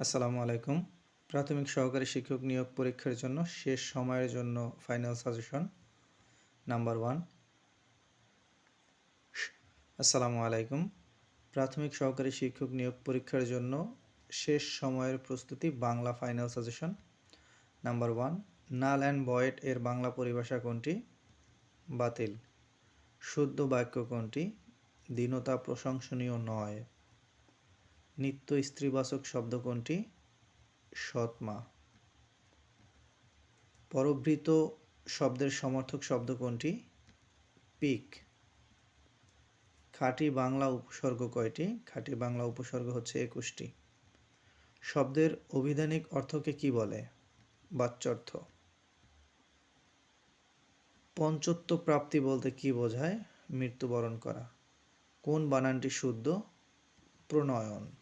আসসালামু আলাইকুম। প্রাথমিক সহকারী শিক্ষক নিয়োগ পরীক্ষার জন্য শেষ সময়ের জন্য ফাইনাল সাজেশন নাম্বার ওয়ান আসসালামু আলাইকুম। প্রাথমিক সহকারী শিক্ষক নিয়োগ পরীক্ষার জন্য শেষ সময়ের প্রস্তুতি Bangla final suggestion number one null and void এর বাংলা পরিভাষা কোনটি? বাতিল। শুদ্ধ বাক্য কোনটি? দীনতা প্রশংসনীয় নয়। নিত্য স্ত্রীবাচক শব্দ কোনটি? সৎমা। পরবৃত শব্দের সমর্থক শব্দ কোনটি? পিক। খাঁটি বাংলা উপসর্গ কয়টি? খাঁটি বাংলা উপসর্গ হচ্ছে একুশটি। শব্দের অভিধানিক অর্থকে কি বলে? বাচ্যর্থ। পঞ্চত্ব প্রাপ্তি বলতে কি বোঝায়? মৃত্যুবরণ করা। কোন বানানটি শুদ্ধ? প্রণয়ন।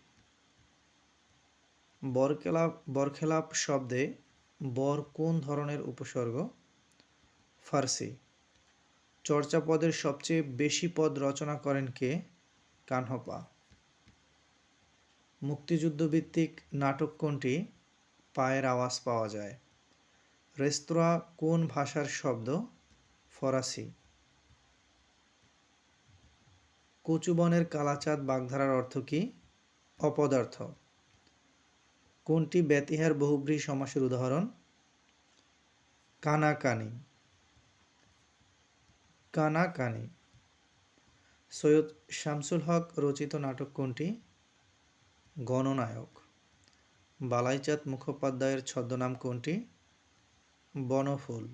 বরকেলাপ বরখেলাপ শব্দে বর কোন ধরনের উপসর্গ? ফার্সি। চর্চাপদের সবচেয়ে বেশি পদ রচনা করেন কে? কানহপা। মুক্তিযুদ্ধভিত্তিক নাটক কোনটি? পায়ের আওয়াজ পাওয়া যায়। রেস্তোরাঁ কোন ভাষার শব্দ? ফরাসি। কচুবনের কালাচাঁদ বাগধারার অর্থ কী? অপদার্থ। কোনটি ব্যতিহার বহুব্রী সমাসের উদাহরণ? কানাকানি। কানাকানি। সৈয়দ শামসুল হক রচিত নাটক কোনটি? গণনায়ক। বালাইচাঁদ মুখোপাধ্যায়ের ছদ্মনাম কোনটি? বনফুল।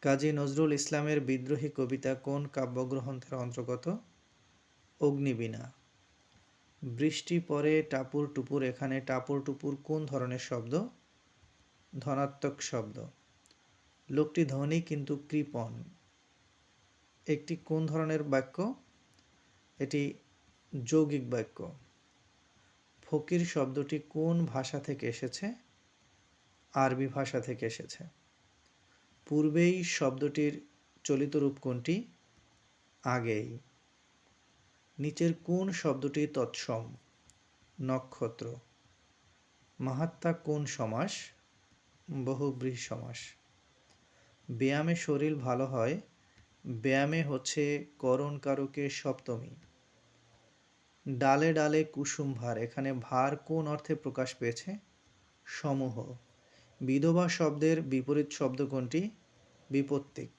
কাজী নজরুল ইসলামের বিদ্রোহী কবিতা কোন কাব্যগ্রন্থের অন্তর্গত? অগ্নিবীণা। বৃষ্টি পরে টাপুর টুপুর, এখানে টাপুর টুপুর কোন ধরনের শব্দ? ধনাত্মক শব্দ। লোকটি ধনী কিন্তু কৃপণ। একটি কোন ধরনের বাক্য? এটি যৌগিক বাক্য। ফকির শব্দটি কোন ভাষা থেকে এসেছে? আরবি ভাষা থেকে এসেছে। পূর্বেই শব্দটির চলিত রূপ কোনটি? আগেই। নিচের কোন শব্দটি তৎসম? নক্ষত্র। মাহাত্মা কোন সমাস? বহুব্রীহি সমাস। ব্যায়ামে শরীর ভালো হয়। ব্যায়ামে হচ্ছে করণ কারকে সপ্তমী। ডালে ডালে কুসুম ভার। এখানে ভার কোন অর্থে প্রকাশ পেয়েছে? সমূহ। বিধবা শব্দের বিপরীত শব্দ কোনটি? বিপত্তিক।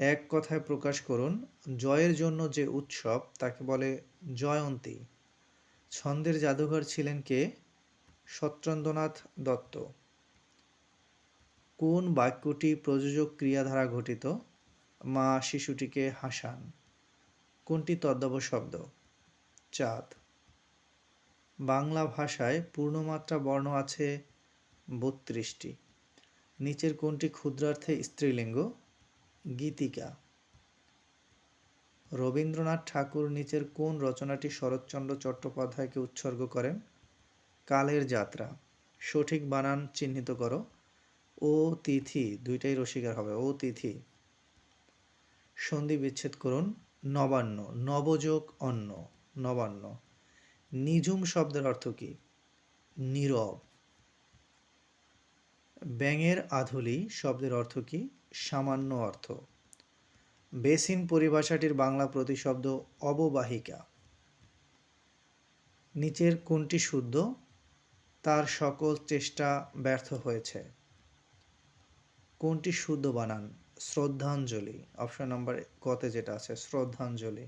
এক কথায় প্রকাশ করুন, জয়ের জন্য যে উৎসব তাকে বলে জয়ন্তী। ছন্দের জাদুঘর ছিলেন কে? সত্যেন্দ্রনাথ দত্ত। কোন বাক্যটি প্রযোজক ক্রিয়া ঘটিত? মা শিশুটিকে হাসান। কোনটি তদ্দব শব্দ? চাঁদ। বাংলা ভাষায় পূর্ণমাত্রা বর্ণ আছে বত্রিশটি। নিচের কোনটি ক্ষুদ্রার্থে স্ত্রীলিঙ্গ? গীতিকা। রবীন্দ্রনাথ ঠাকুর নিচের কোন রচনাটি শরৎচন্দ্র চট্টোপাধ্যায়কে উৎসর্গ করেন? কালের যাত্রা। সঠিক বানান চিহ্নিত করো। ও তিথি, দুইটাই রসিকার হবে। ও তিথি। সন্ধি বিচ্ছেদ করুন। নবান্ন। নবযোগ অন্ন। নবান্ন। নিঝুম শব্দের অর্থ কী? নীরব। ব্যাঙের আধুলি শব্দের অর্থ কী? সামান্য অর্থ। বেসিন পরিভাষাটির বাংলা প্রতিশব্দ অববাহিকা। নিচের কোনটি শুদ্ধ, তার সকল চেষ্টা ব্যর্থ হয়েছে। কোনটি শুদ্ধ বানান, শ্রদ্ধাঞ্জলি, অপশন নাম্বার কতে যেটা আছে, শ্রদ্ধাঞ্জলি।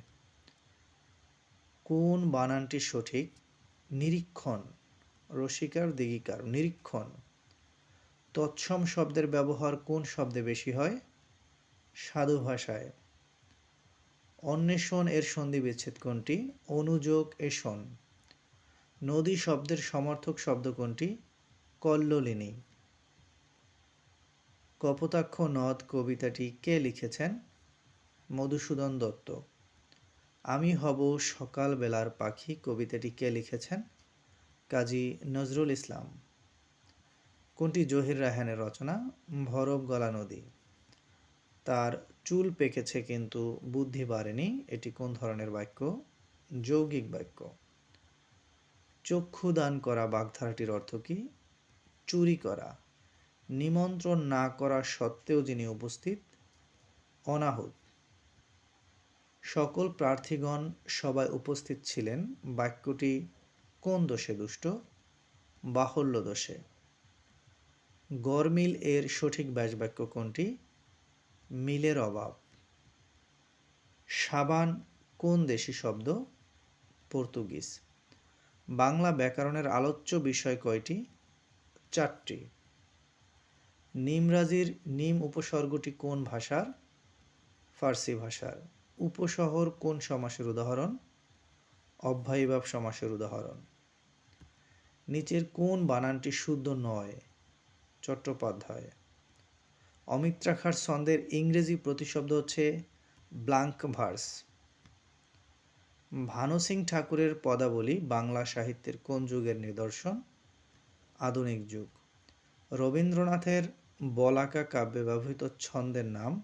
কোন বানানটি সঠিক, নিরীক্ষণ, রসিকার দিগিকার, নিরীক্ষণ। তৎসম শব্দের ব্যবহার কোন শব্দে বেশি হয়? সাধু ভাষায়। অন্বেষণ এর সন্ধি বিচ্ছেদ কোনটি? অনুযোগ এষণ নদী শব্দের সমর্থক শব্দ কোনটি? কল্লোলিনী। কপোতাক্ষ নদ কবিতাটি কে লিখেছেন? মধুসূদন দত্ত। আমি হব সকালবেলার পাখি কবিতাটি কে লিখেছেন? কাজী নজরুল ইসলাম। কোনটি জহির রায়হানের রচনা? ভরব গলা নদী। তার চুল পেকেছে কিন্তু বুদ্ধি বাড়েনি। এটি কোন ধরনের বাক্য? যৌগিক বাক্য। চক্ষু দান করা বাগধারাটির অর্থ কি? চুরি করা। নিমন্ত্রণ না করা সত্ত্বেও যিনি উপস্থিত, অনাহুত। সকল প্রার্থীগণ সবাই উপস্থিত ছিলেন। বাক্যটি কোন দোষে দুষ্ট? বাহুল্য দোষে। গরমিল এর সঠিক ব্যাসবাক্য কোনটি? মিলের অভাব। সাবান কোন দেশি শব্দ? পর্তুগিজ। বাংলা ব্যাকরণের আলোচ্য বিষয় কয়টি? চারটি। নিমরাজির নিম উপসর্গটি কোন ভাষার? ফার্সি ভাষার। উপশহর কোন সমাসের উদাহরণ? অব্যয়ীভাব সমাসের উদাহরণ। নিচের কোন বানানটি শুদ্ধ নয়? চট্টোপাধ্যায়। অমিত্রাক্ষার ছন্দের ইংরেজি প্রতিশব্দ হচ্ছে ব্লাঙ্ক ভার্স। ভানু সিং ঠাকুরের পদাবলী বাংলা সাহিত্যের কোন যুগের নিদর্শন? আধুনিক যুগ। রবীন্দ্রনাথের বলাকা কাব্যে ব্যবহৃত ছন্দের নাম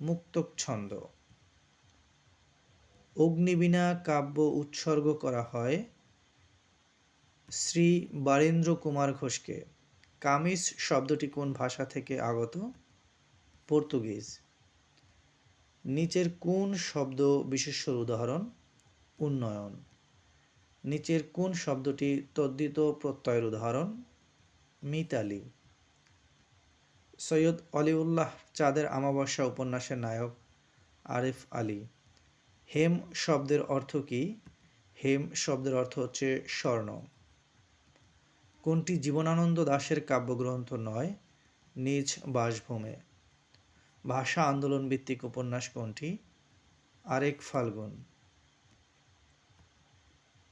মুক্তক ছন্দ। অগ্নিবীণা কাব্য উৎসর্গ করা হয় শ্রী বারেন্দ্র কুমার ঘোষকে। কামিজ শব্দটি কোন ভাষা থেকে আগত? পর্তুগিজ। নিচের কোন শব্দ বিশেষ্যর উদাহরণ? উন্নয়ন। নিচের কোন শব্দটি তদ্দিত প্রত্যয়ের উদাহরণ? মিতালি। সৈয়দ অলিউল্লাহ চাঁদের আমাবস্যা উপন্যাসের নায়ক আরিফ আলী। হেম শব্দের অর্থ কি? হেম শব্দের অর্থ হচ্ছে স্বর্ণ। কোনটি জীবনানন্দ দাশের কাব্যগ্রন্থ নয়? নিজ বাসভূমে। ভাষা আন্দোলন ভিত্তিক উপন্যাস কোনটি? আরেক ফাল্গুন।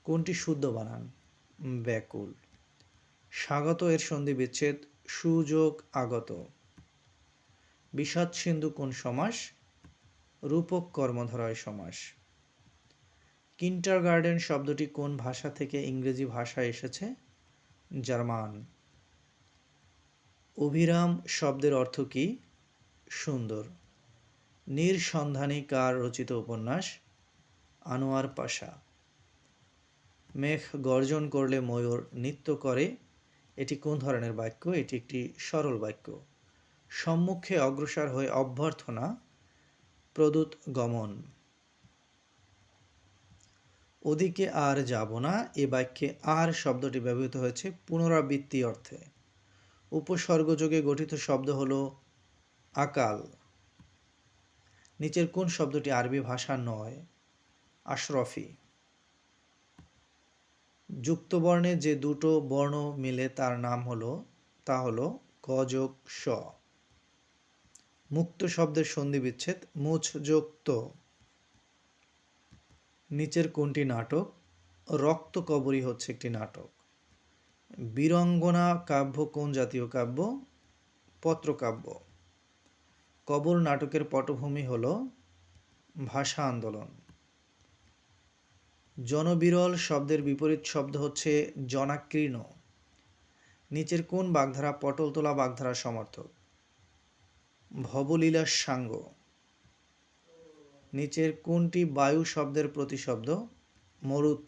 কোনটি শুদ্ধ বানান? ব্যাকুল। স্বাগত এর সন্ধি বিচ্ছেদ, সুযোগ আগত। বিষাদ সিন্ধু কোন সমাস? রূপক কর্মধারয় সমাস। কিন্টার গার্ডেন শব্দটি কোন ভাষা থেকে ইংরেজি ভাষায় এসেছে? জার্মান। অভিরাম শব্দের অর্থ কি? সুন্দর। নির্সন্ধানী কার রচিত উপন্যাস? আনোয়ার পাশা। মেঘ গর্জন করলে ময়ূর নৃত্য করে। এটি কোন ধরনের বাক্য? এটি একটি সরল বাক্য। সম্মুখে অগ্রসর হয়ে অভ্যর্থনা, প্রদূত গমন। ওদিকে আর যাব না। এ বাক্যে আর শব্দটি ব্যবহৃত হয়েছে পুনরাবৃত্তি অর্থে। উপসর্গযোগে গঠিত শব্দ হল আকাল নিচের কোন শব্দটি আরবি ভাষা নয়, আশরফি যুক্তবর্ণে যে দুটো বর্ণ মিলে তার নাম হলো, তা হলো গযোগ স মুক্ত শব্দের সন্ধি বিচ্ছেদ মুছ যুক্ত নিচের কোনটি নাটক? রক্ত কবরী হচ্ছে একটি নাটক। বীরঙ্গনা কাব্য কোন জাতীয় কাব্য? পত্রকাব্য। কবর নাটকের পটভূমি হল ভাষা আন্দোলন। জনবিরল শব্দের বিপরীত শব্দ হচ্ছে জনাকীর্ণ। নিচের কোন বাগধারা? পটল তোলা বাগধারার সমর্থক। ভবলীলার সাঙ্গ। নিচের কোনটি বায়ু শব্দের প্রতিশব্দ? মরুত।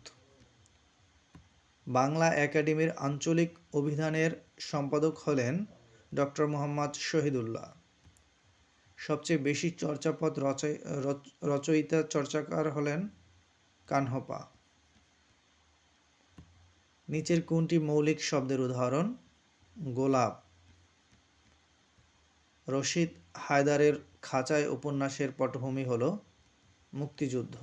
বাংলা একাডেমির আঞ্চলিক অভিধানের সম্পাদক হলেন ডক্টর মোহাম্মদ শহীদুল্লাহ। সবচেয়ে বেশি চর্চাপদ রচয়িতা চর্চাকার হলেন কানহপা। নিচের কোনটি মৌলিক শব্দের উদাহরণ? গোলাপ। রশিদ হায়দারের খাঁচায় উপন্যাসের পটভূমি হল মুক্তিযুদ্ধ।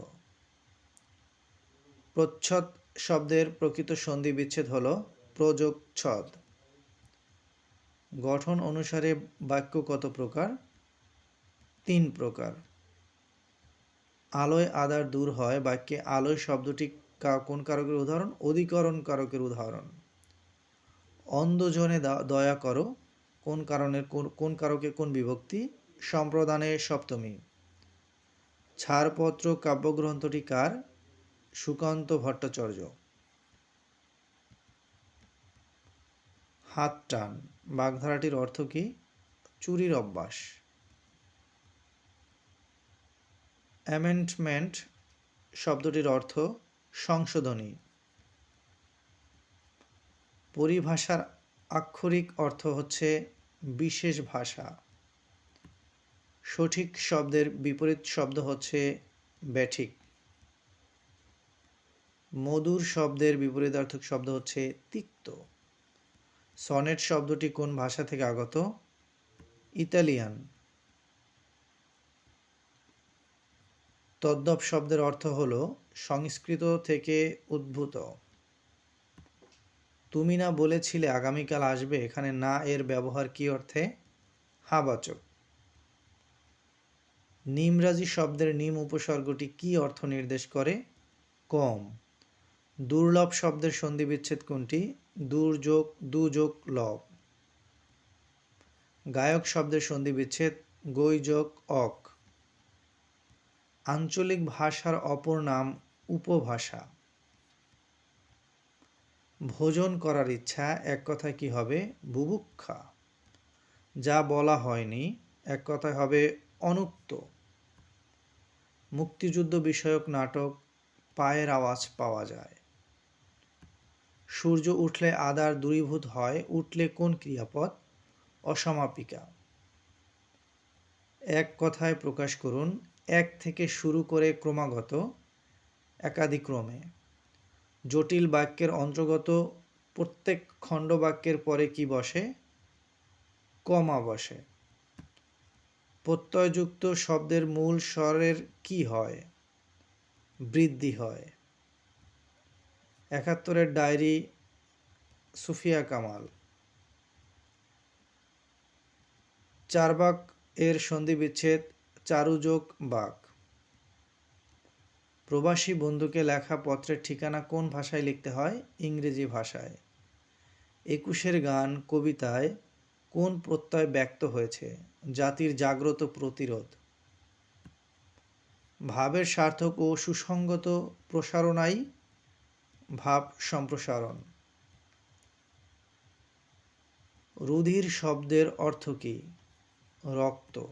প্রচ্ছদ শব্দের প্রকৃত সন্ধি বিচ্ছেদ হল প্রযোগচ্ছদ। গঠন অনুসারে বাক্য কত প্রকার? তিন প্রকার। আলোয় আদার দূর হয় বাক্যে। আলোয় শব্দটি কোন কারকের উদাহরণ? অধিকরণ কারকের উদাহরণ। অন্ধজনে দয়া করো। কোন কারণের, কোন কারকে কোন বিভক্তি? সম্প্রদানে সপ্তমী। ছাড়পত্র কাব্যগ্রন্থটি কার? সুকান্ত ভট্টাচার্য। হাত টান। বাগধারাটির অর্থ কি? চুরির অভ্যাস। অ্যামেন্টমেন্ট শব্দটির অর্থ সংশোধনী। পরিভাষার আক্ষরিক অর্থ হচ্ছে বিশেষ ভাষা। সঠিক শব্দের বিপরীত শব্দ হচ্ছে ব্যাঠিক। মধুর শব্দের বিপরীতার্থক শব্দ হচ্ছে তিক্ত। সনেট শব্দটি কোন ভাষা থেকে আগত? ইতালিয়ান। তদ্দপ শব্দের অর্থ হল সংস্কৃত থেকে উদ্ভূত। তুমি না বলেছিলে আগামীকাল আসবে, এখানে না এর ব্যবহার কি অর্থে? হাবাচক। নিমরাজি শব্দের নিম উপসর্গটি কি অর্থ নির্দেশ করে? কম। দুর্লভ শব্দের সন্ধি বিচ্ছেদ কোনটি দুর্যোগ দুযোগ লব। গায়ক শব্দের সন্ধি বিচ্ছেদ গৈযোগ অক। আঞ্চলিক ভাষার অপর নাম উপভাষা। ভোজন করার ইচ্ছা, এক কথায় কি হবে? বুভুক্ষা। যা বলা হয়নি, এক কথায় হবে অনুক্ত। মুক্তিযুদ্ধ বিষয়ক নাটক পায়ের আওয়াজ পাওয়া যায়। সূর্য উঠলে আদার দূরীভূত হয়, উঠলে কোন ক্রিয়াপদ? অসমাপিকা। এক কথায় প্রকাশ করুন, এক থেকে শুরু করে ক্রমাগত, একাদিক্রমে। জটিল বাক্যের অন্তর্গত প্রত্যেক খণ্ড বাক্যের পরে কি বসে? কমা বসে। প্রত্যয়যুক্ত শব্দের মূল স্বরের কি হয়? বৃদ্ধি হয়। একাত্তরের ডায়েরি, সুফিয়া কামাল। চারবাক এর সন্ধি বিচ্ছেদ চারুযোগ বাক। প্রবাসী বন্ধুকে লেখা পত্রের ঠিকানা কোন ভাষায় লিখতে হয়? ইংরেজি ভাষায়। একুশের গান, কবিতায় কোন প্রত্যয় ব্যক্ত হয়েছে? জাতির জাগ্রত প্রতিরোধ। ভাবের সার্থক ও সুসঙ্গত প্রসারণাই ভাব সম্প্রসারণ। রুধির শব্দের অর্থ কি? রক্ত।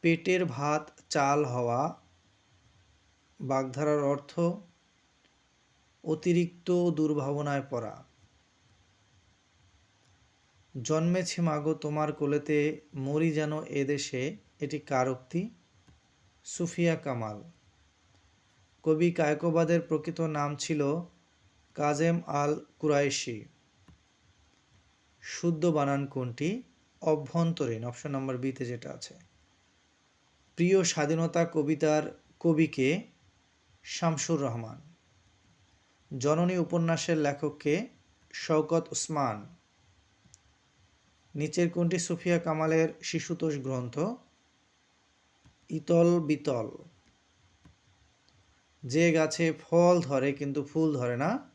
পেটের ভাত চাল হওয়া। বাগধারার অর্থ অতিরিক্ত দুর্ভাবনায় পড়া। জন্মেছে মাগো, তোমার কোলেতে মরি যেন এদেশে এটি কার উক্তি? সুফিয়া কামাল। কবি কায়কোবাদের প্রকৃত নাম ছিল কাজেম আল কুরাইশি শুদ্ধ বানান কোনটি? অভ্যন্তরীণ অপশন নম্বর বিতে যেটা আছে। প্রিয় স্বাধীনতা কবিতার কবিকে শামসুর রহমান। জননী উপন্যাসের লেখককে শওকত ওসমান নিচের কোনটি সুফিয়া কামালের শিশুতোষ গ্রন্থ? ইতল বিতল। যে গাছে ফল ধরে কিন্তু ফুল ধরে না,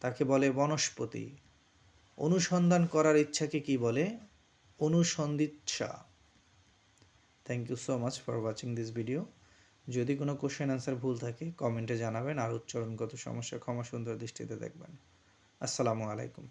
তাকে বলে বনস্পতি। অনুসন্ধান করার ইচ্ছাকে কি বলে? অনুসন্ধিৎসা। Thank you so much for watching this video যদি কোনো কোশ্চেন অ্যান্সার ভুল থাকে কমেন্টে জানাবেন আর উচ্চারণগত সমস্যা ক্ষমা সুন্দর দৃষ্টিতে দেখবেন। আসসালামু আলাইকুম।